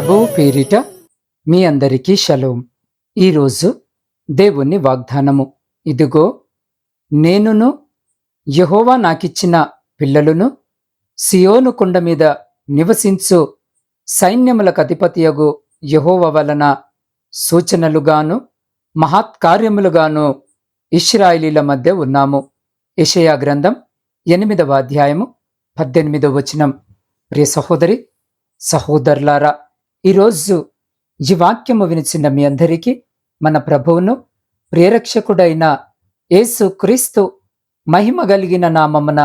ప్రభువు పేరిట మీ అందరికీ షలోం. ఈరోజు దేవుని వాగ్దానము. ఇదిగో నేనును యహోవా నాకిచ్చిన పిల్లలను సియోను కొండ మీద నివసించు సైన్యములకు అధిపతియగు యహోవ వలన సూచనలుగాను మహత్కార్యములుగాను ఇష్రాయిలీల మధ్య ఉన్నాము. యెషయా గ్రంథం ఎనిమిదవ అధ్యాయము పద్దెనిమిదవ వచనం. ప్రియ సహోదరి సహోదరులారా ఈరోజు ఈ వాక్యము వినిచిన మీ అందరికీ మన ప్రభువును ప్రేరక్షకుడైన యేసు క్రీస్తు మహిమ కలిగిన నామమున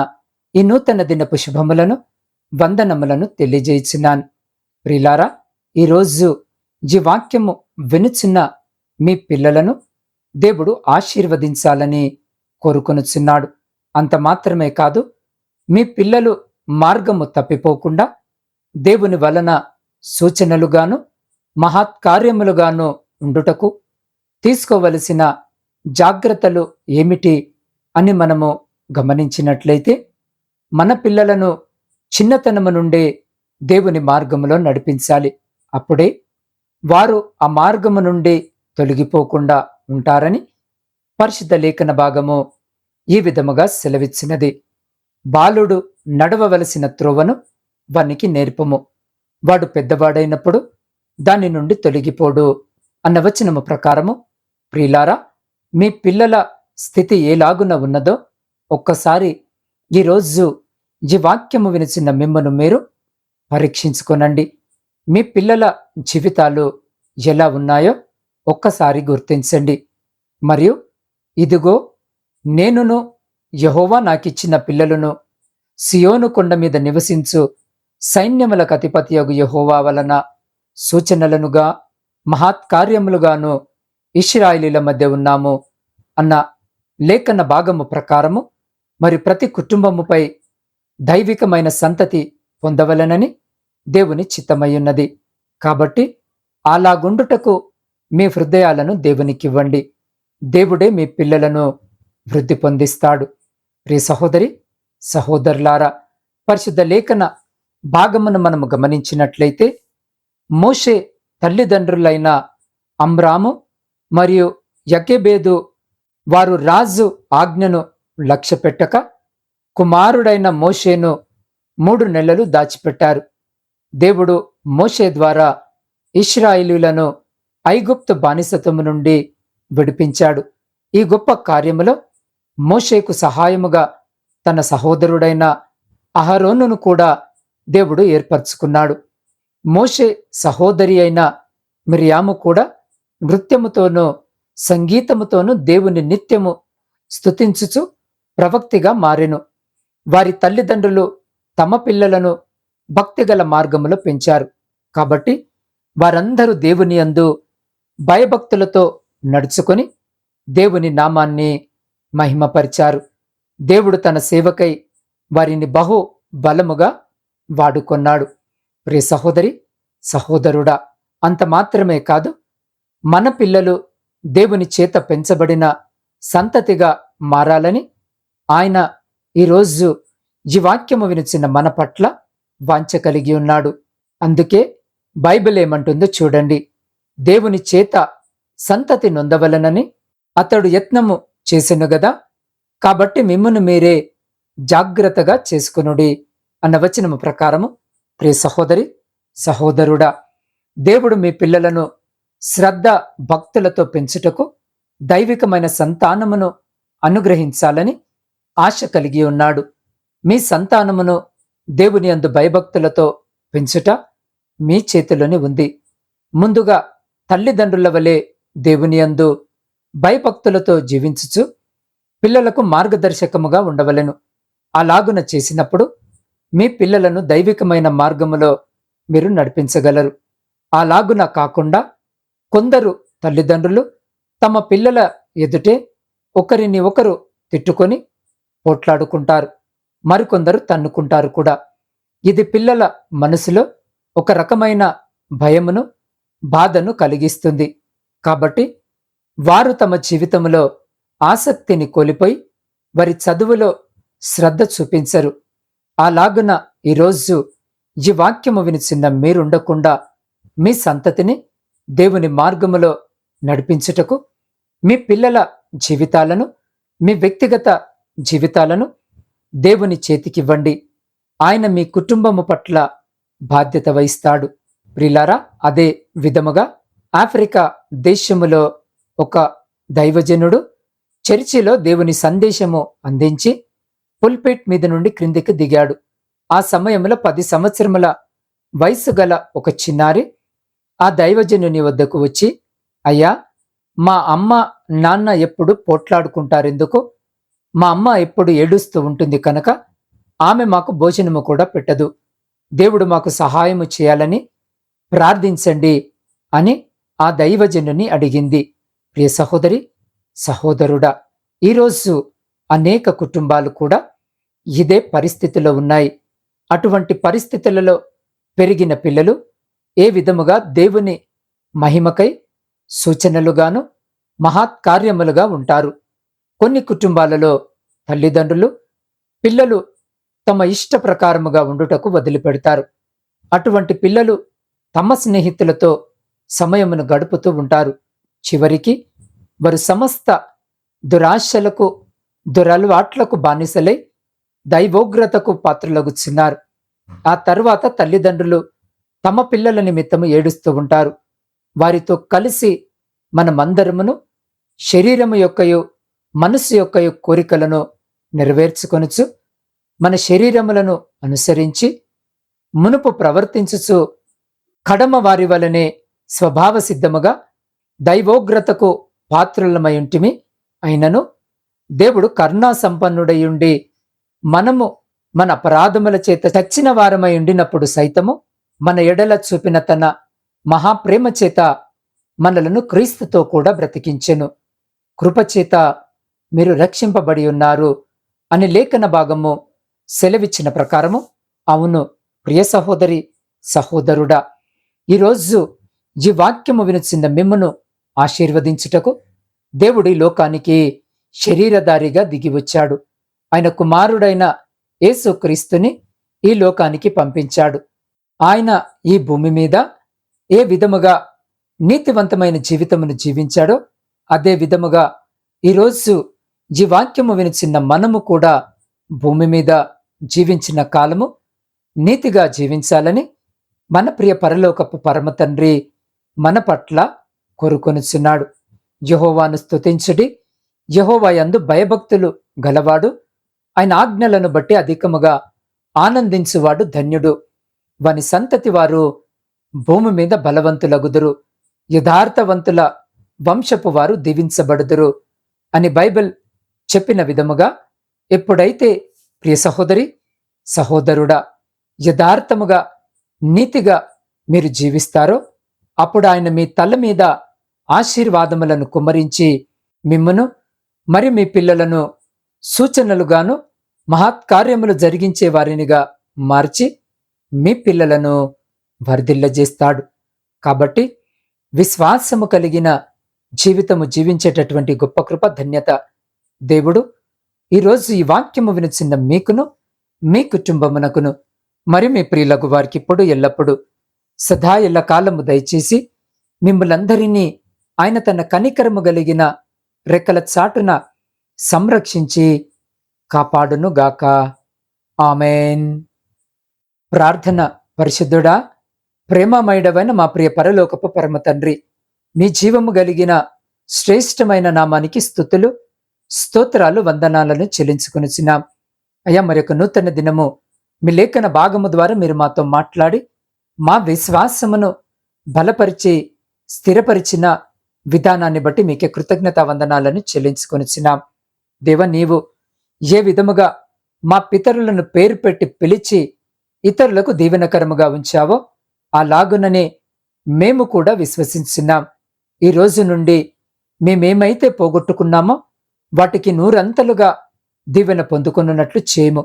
ఈ నూతన దినపు శుభములను వందనములను తెలియజేయించినాను ప్రిలారా ఈరోజు ఈ వాక్యము వినుచున్న మీ పిల్లలను దేవుడు ఆశీర్వదించాలని కోరుకొనుచున్నాడు. అంత మాత్రమే కాదు మీ పిల్లలు మార్గము తప్పిపోకుండా దేవుని వలన సూచనలుగాను మహత్కార్యములుగాను ఉండుటకు తీసుకోవలసిన జాగ్రత్తలు ఏమిటి అని మనము గమనించినట్లయితే మన పిల్లలను చిన్నతనము నుండే దేవుని మార్గములో నడిపించాలి. అప్పుడే వారు ఆ మార్గము నుండి తొలగిపోకుండా ఉంటారని పరిశుద్ధ లేఖన భాగము ఈ విధముగా సెలవిచ్చినది. బాలుడు నడవవలసిన త్రోవను వానికి నేర్పము. వాడు పెద్దవాడైనప్పుడు దాని నుండి తొలగిపోడు అన్న వచనము ప్రకారము ప్రియులారా మీ పిల్లల స్థితి ఏలాగున ఉన్నదో ఒక్కసారి ఈరోజు ఈ వాక్యము వినిచిన మిమ్మను మీరు పరీక్షించుకోనండి. మీ పిల్లల జీవితాలు ఎలా ఉన్నాయో ఒక్కసారి గుర్తించండి. మరియు ఇదిగో నేనును యహోవా నాకిచ్చిన పిల్లలను సియోను కొండ మీద నివసించు సైన్యములకు అధిపతియగు యహోవా వలన సూచనలనుగా మహత్కార్యములుగాను ఇస్రాయిలీల మధ్య ఉన్నాము అన్న లేఖన భాగము ప్రకారము మరి ప్రతి కుటుంబముపై దైవికమైన సంతతి పొందవలనని దేవుని చిత్తమయ్యున్నది. కాబట్టి అలాగుండుటకు మీ హృదయాలను దేవునికివ్వండి. దేవుడే మీ పిల్లలను వృద్ధి పొందిస్తాడు. ప్రియ సహోదరి సహోదరులారా పరిశుద్ధ లేఖన భాగమును మనము గమనించినట్లయితే మోషే తల్లిదండ్రులైన అమ్రాము మరియు యకెబేదు వారు రాజు ఆజ్ఞను లక్ష్యపెట్టక కుమారుడైన మోషేను మూడు నెలలు దాచిపెట్టారు. దేవుడు మోషే ద్వారా ఇస్రాయిలులను ఐగుప్తు బానిసత్వము నుండి విడిపించాడు. ఈ గొప్ప కార్యములో మోషేకు సహాయముగా తన సహోదరుడైన అహరోనును కూడా దేవుడు ఏర్పరచుకున్నాడు. మోషే సహోదరి అయిన మిరియాము కూడా నృత్యముతోనూ సంగీతముతోనూ దేవుని నిత్యము స్తుతించుచు ప్రవక్తిగా మారెను. వారి తల్లిదండ్రులు తమ పిల్లలను భక్తిగల మార్గములో పెంచారు. కాబట్టి వారందరూ దేవుని అందు భయభక్తులతో నడుచుకొని దేవుని నామాన్ని మహిమపరిచారు. దేవుడు తన సేవకై వారిని బహు బలముగా వాడుకొన్నాడు ప్రియ సహోదరి సహోదరుడా అంత మాత్రమే కాదు మన పిల్లలు దేవుని చేత పెంచబడిన సంతతిగా మారాలని ఆయన ఈరోజు ఈ వాక్యము వినిచిన మన పట్ల వాంఛ కలిగి ఉన్నాడు. అందుకే బైబిల్ ఏమంటుందో చూడండి. దేవుని చేత సంతతి నొందవలనని అతడు యత్నము చేసెను గదా. కాబట్టి మిమ్మును మీరే జాగ్రత్తగా చేసుకునుడి. అన్న వచనము ప్రకారము ప్రియ సహోదరి సహోదరుడా దేవుడు మీ పిల్లలను శ్రద్ధ భక్తులతో పెంచుటకు దైవికమైన సంతానమును అనుగ్రహించాలని ఆశ కలిగి ఉన్నాడు. మీ సంతానమును దేవుని అందు భయభక్తులతో పెంచుట మీ చేతిలోనే ఉంది. ముందుగా తల్లిదండ్రుల వలె దేవుని అందు భయభక్తులతో జీవించుచు పిల్లలకు మార్గదర్శకముగా ఉండవలెను. అలాగున చేసినప్పుడు మీ పిల్లలను దైవికమైన మార్గములో మీరు నడిపించగలరు. అలాగున కాకుండా కొందరు తల్లిదండ్రులు తమ పిల్లల ఎదుటే ఒకరిని ఒకరు తిట్టుకొని పోట్లాడుకుంటారు. మరికొందరు తన్నుకుంటారు కూడా. ఇది పిల్లల మనసులో ఒక రకమైన భయమును బాధను కలిగిస్తుంది. కాబట్టి వారు తమ జీవితంలో ఆసక్తిని కోల్పోయి వారి చదువులో శ్రద్ధ చూపించరు. అలాగున ఈరోజు ఈ వాక్యము వినిచిన్న మీరుండకుండా మీ సంతతిని దేవుని మార్గములో నడిపించుటకు మీ పిల్లల జీవితాలను మీ వ్యక్తిగత జీవితాలను దేవుని చేతికివ్వండి. ఆయన మీ కుటుంబము పట్ల బాధ్యత వహిస్తాడు. ప్రిలారా అదే విధముగా ఆఫ్రికా దేశములో ఒక దైవజనుడు చర్చిలో దేవుని సందేశము అందించి పుల్పేట్ మీద నుండి క్రిందికి దిగాడు. ఆ సమయంలో పది సంవత్సరముల వయసు గల ఒక చిన్నారి ఆ దైవజనుని వద్దకు వచ్చి అయ్యా మా అమ్మ నాన్న ఎప్పుడు పోట్లాడుకుంటారెందుకు? మా అమ్మ ఎప్పుడు ఏడుస్తూ ఉంటుంది కనుక ఆమె మాకు భోజనము కూడా పెట్టదు. దేవుడు మాకు సహాయము చేయాలని ప్రార్థించండి అని ఆ దైవజనుని అడిగింది. ప్రియ సహోదరి సహోదరుడా ఈరోజు అనేక కుటుంబాలు కూడా ఇదే పరిస్థితిలో ఉన్నాయి. అటువంటి పరిస్థితులలో పెరిగిన పిల్లలు ఏ విధముగా దేవుని మహిమకై సూచనలుగాను మహాత్కార్యములుగా ఉంటారు. కొన్ని కుటుంబాలలో తల్లిదండ్రులు పిల్లలు తమ ఇష్ట ప్రకారముగా ఉండుటకు వదిలిపెడతారు. అటువంటి పిల్లలు తమ స్నేహితులతో సమయమును గడుపుతూ ఉంటారు. చివరికి వారు సమస్త దురాశలకు దురలవాట్లకు బానిసలై దైవోగ్రతకు పాత్రలగుచున్నారు ఆ తరువాత తల్లిదండ్రులు తమ పిల్లల నిమిత్తము ఏడుస్తూ ఉంటారు. వారితో కలిసి మనమందరమును శరీరము యొక్కయు మనసు యొక్కయు కోరికలను నెరవేర్చుకొనుచు మన శరీరములను అనుసరించి మునుపు ప్రవర్తించుచు కడమ వారి వలనే స్వభావ సిద్ధముగా దైవోగ్రతకు పాత్రులమయుంటిమి అయినను దేవుడు కరుణా సంపన్నుడయుండి మనము మన అపరాధముల చేత చచ్చిన వారమై ఉండినప్పుడు సైతము మన ఎడల చూపిన తన మహాప్రేమ చేత మనలను క్రీస్తుతో కూడా బ్రతికించెను. కృపచేత మీరు రక్షింపబడి ఉన్నారు అని లేఖన భాగము సెలవిచ్చిన ప్రకారము అవును ప్రియ సహోదరి సహోదరుడా ఈరోజు ఈ వాక్యము వినిచిన మిమ్మను ఆశీర్వదించుటకు దేవుడి లోకానికి శరీరధారిగా దిగివచ్చాడు. ఆయన కుమారుడైన యేసుక్రీస్తుని ఈ లోకానికి పంపించాడు. ఆయన ఈ భూమి మీద ఏ విధముగా నీతివంతమైన జీవితమును జీవించాడో అదే విధముగా ఈరోజు ఈ వాక్యము వినిచిన్న మనము కూడా భూమి మీద జీవించిన కాలము నీతిగా జీవించాలని మన ప్రియ పరలోకపు పరమ తండ్రి మన పట్ల కోరుకొనుచున్నాడు. యహోవాను స్తుతించుడి. యహోవాయందు భయభక్తులు గలవాడు. ఆయన ఆజ్ఞలను బట్టి అధికముగా ఆనందించువాడు ధన్యుడు. వాని సంతతి వారు భూమి మీద బలవంతులగుదురు. యథార్థవంతుల వంశపు వారు దీవించబడుదురు అని బైబిల్ చెప్పిన విధముగా ఎప్పుడైతే ప్రియ సహోదరి సహోదరుడా యథార్థముగా నీతిగా మీరు జీవిస్తారో అప్పుడు ఆయన మీ తల మీద ఆశీర్వాదములను కుమ్మరించి మిమ్మును మరి మీ పిల్లలను సూచనలుగాను మహత్కార్యములు జరిగించే వారినిగా మార్చి మీ పిల్లలను వర్ధిల్లజేస్తాడు కాబట్టి విశ్వాసము కలిగిన జీవితము జీవించేటటువంటి గొప్ప కృప ధన్యత దేవుడు ఈరోజు ఈ వాక్యము వినిచిన్న మీకును మీ కుటుంబమునకును మరి మీ ప్రియులకు వారికి ఇప్పుడు ఎల్లప్పుడూ సదా ఎల్ల కాలము దయచేసి మిమ్మలందరినీ ఆయన తన కనికరము కలిగిన రెక్కల చాటున సంరక్షించి కాపాడును గాక. ఆమెన్. ప్రార్థన పరిశుద్ధుడా ప్రేమమయుడవైన మా ప్రియ పరలోకపు పరమ తండ్రి మీ జీవము కలిగిన శ్రేష్టమైన నామానికి స్థుతులు స్తోత్రాలు వందనాలను చెల్లించుకొనిచ్చినాం అయ్యా మరొక నూతన దినము మీ లేఖన భాగము ద్వారా మీరు మాతో మాట్లాడి మా విశ్వాసమును బలపరిచి స్థిరపరిచిన విధానాన్ని బట్టి మీకే కృతజ్ఞత వందనాలను చెల్లించుకొనిచ్చినాం దేవ నీవు ఏ విధముగా మా పితరులను పేరు పెట్టి పిలిచి ఇతరులకు దీవెనకరముగా ఉంచావో అలాగుననే మేము కూడా విశ్వసించున్నాం. ఈ రోజు నుండి మేమేమైతే పోగొట్టుకున్నామో వాటికి నూరంతలుగా దీవెన పొందుకున్నట్లు చేయము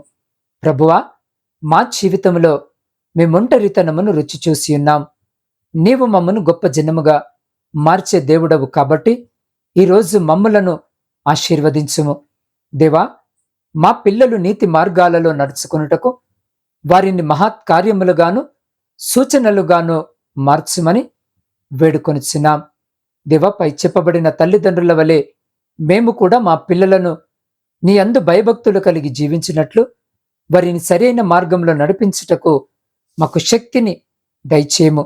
ప్రభువా మా జీవితంలో మేముంటరితనమును రుచి చూసి ఉన్నాం. నీవు మమ్మను గొప్ప జనముగా మార్చే దేవుడవు కాబట్టి ఈరోజు మమ్ములను ఆశీర్వదించుము. దేవా మా పిల్లలు నీతి మార్గాలలో నడుచుకున్నటకు వారిని మహత్కార్యములుగాను సూచనలుగాను మార్చుమని వేడుకొనిచున్నాం. దేవపై చెప్పబడిన తల్లిదండ్రుల వలె మేము కూడా మా పిల్లలను నీ అందు భయభక్తులు కలిగి జీవించినట్లు వారిని సరైన మార్గంలో నడిపించుటకు మాకు శక్తిని దయచేయము.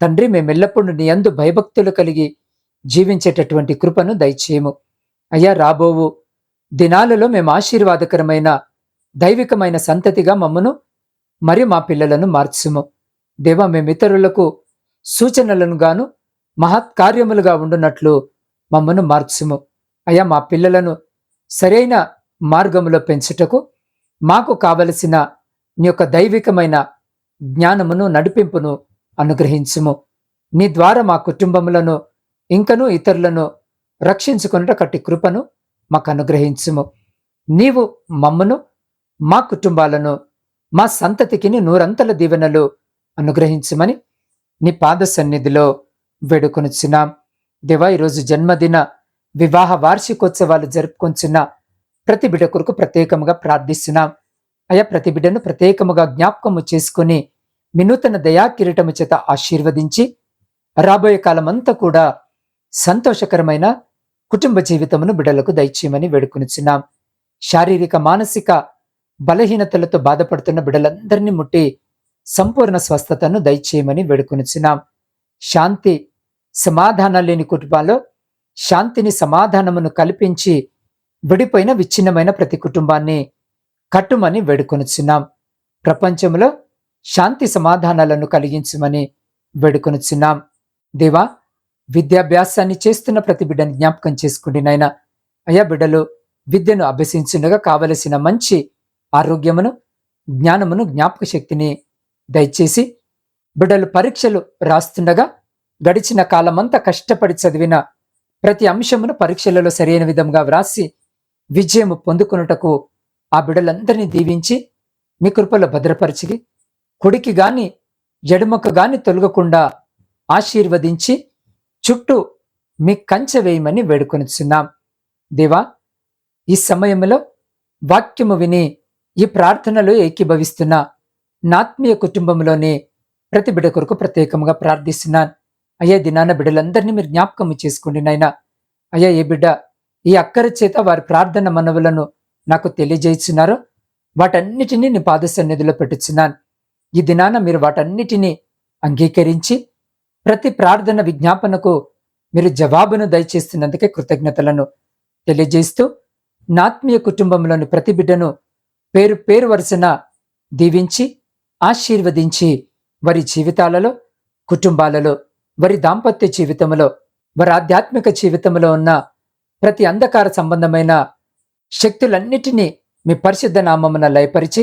తండ్రి మేమెల్లప్పుడూ నీ అందు భయభక్తులు కలిగి జీవించేటటువంటి కృపను దయచేయము. అయ్యా రాబోవు దినాలలో మేము ఆశీర్వాదకరమైన దైవికమైన సంతతిగా మమ్మను మరి మా పిల్లలను మార్చుము. దేవ మేము ఇతరులకు సూచనలను గాను మహత్కార్యములుగా ఉండునట్లు మమ్మను మార్చుము. అయ్యా మా పిల్లలను సరైన మార్గములో పెంచుటకు మాకు కావలసిన నీ యొక్క దైవికమైన జ్ఞానమును నడిపింపును అనుగ్రహించుము. నీ ద్వారా మా కుటుంబములను ఇంకను ఇతరులను రక్షించుకున్నటకటి కృపను మాకు అనుగ్రహించుము. నీవు మమ్మను మా కుటుంబాలను మా సంతతికి నూరంతల దీవెనలు అనుగ్రహించమని నీ పాద సన్నిధిలో వేడుకొనుచున్నాం. దేవా ఈరోజు జన్మదిన వివాహ వార్షికోత్సవాలు జరుపుకొంచున్న ప్రతి బిడ్డ కొరకు ప్రత్యేకముగా ప్రార్థిస్తున్నాం. అయా ప్రతి బిడ్డను ప్రత్యేకముగా జ్ఞాపకము చేసుకుని వినూతన దయా కిరీటము చేత ఆశీర్వదించి రాబోయే కాలమంతా కూడా సంతోషకరమైన కుటుంబ జీవితమును బిడ్డలకు దయచేయమని వేడుకొనిచున్నాం. శారీరక మానసిక బలహీనతలతో బాధపడుతున్న బిడ్డలందరినీ ముట్టి సంపూర్ణ స్వస్థతను దయచేయమని వేడుకొనిచున్నాం. శాంతి సమాధానం లేని కుటుంబాల్లో శాంతిని సమాధానమును కల్పించి విడిపోయిన విచ్ఛిన్నమైన ప్రతి కుటుంబాన్ని కట్టుమని వేడుకొనిచున్నాం. ప్రపంచంలో శాంతి సమాధానాలను కలిగించమని వేడుకొనిచున్నాం. దేవా విద్యాభ్యాసాన్ని చేస్తున్న ప్రతి బిడ్డను జ్ఞాపకం చేసుకుండి నాయన. అయ్యా బిడ్డలు విద్యను అభ్యసించుండగా కావలసిన మంచి ఆరోగ్యమును జ్ఞానమును జ్ఞాపక శక్తిని దయచేసి బిడ్డలు పరీక్షలు రాస్తుండగా గడిచిన కాలమంతా కష్టపడి చదివిన ప్రతి అంశమును పరీక్షలలో సరైన విధంగా వ్రాసి విజయము పొందుకున్నటకు ఆ బిడ్డలందరినీ దీవించి మీ కృపలో భద్రపరిచి కుడికి గాని ఎడుమకు గాని తొలగకుండా ఆశీర్వదించి చుట్టూ మీ కంచె వేయమని వేడుకొనిచున్నాం. దేవా ఈ సమయంలో వాక్యము విని ఈ ప్రార్థనలో ఏకీభవిస్తున్న నాత్మీయ కుటుంబంలోని ప్రతి బిడ కొరకు ప్రత్యేకంగా ప్రార్థిస్తున్నాను. అయ్యా దినాన బిడ్డలందరినీ మీరు జ్ఞాపకం చేసుకోండి నాయన. అయ్యా ఏ బిడ్డ ఈ అక్కర చేత వారి ప్రార్థన మనవులను నాకు తెలియజేస్తున్నారో వాటన్నిటినీ నీ పాద సన్నిధిలో పెట్టుచున్నాను. ఈ దినాన మీరు వాటన్నిటినీ అంగీకరించి ప్రతి ప్రార్థన విజ్ఞాపనకు మీరు జవాబును దయచేస్తున్నందుకే కృతజ్ఞతలను తెలియజేస్తూ నాత్మీయ కుటుంబంలోని ప్రతి బిడ్డను పేరు పేరు వరుసన దీవించి ఆశీర్వదించి వారి జీవితాలలో కుటుంబాలలో వారి దాంపత్య జీవితంలో వారి ఆధ్యాత్మిక జీవితంలో ఉన్న ప్రతి అంధకార సంబంధమైన శక్తులన్నిటినీ మీ పరిశుద్ధ నామమున లయపరిచి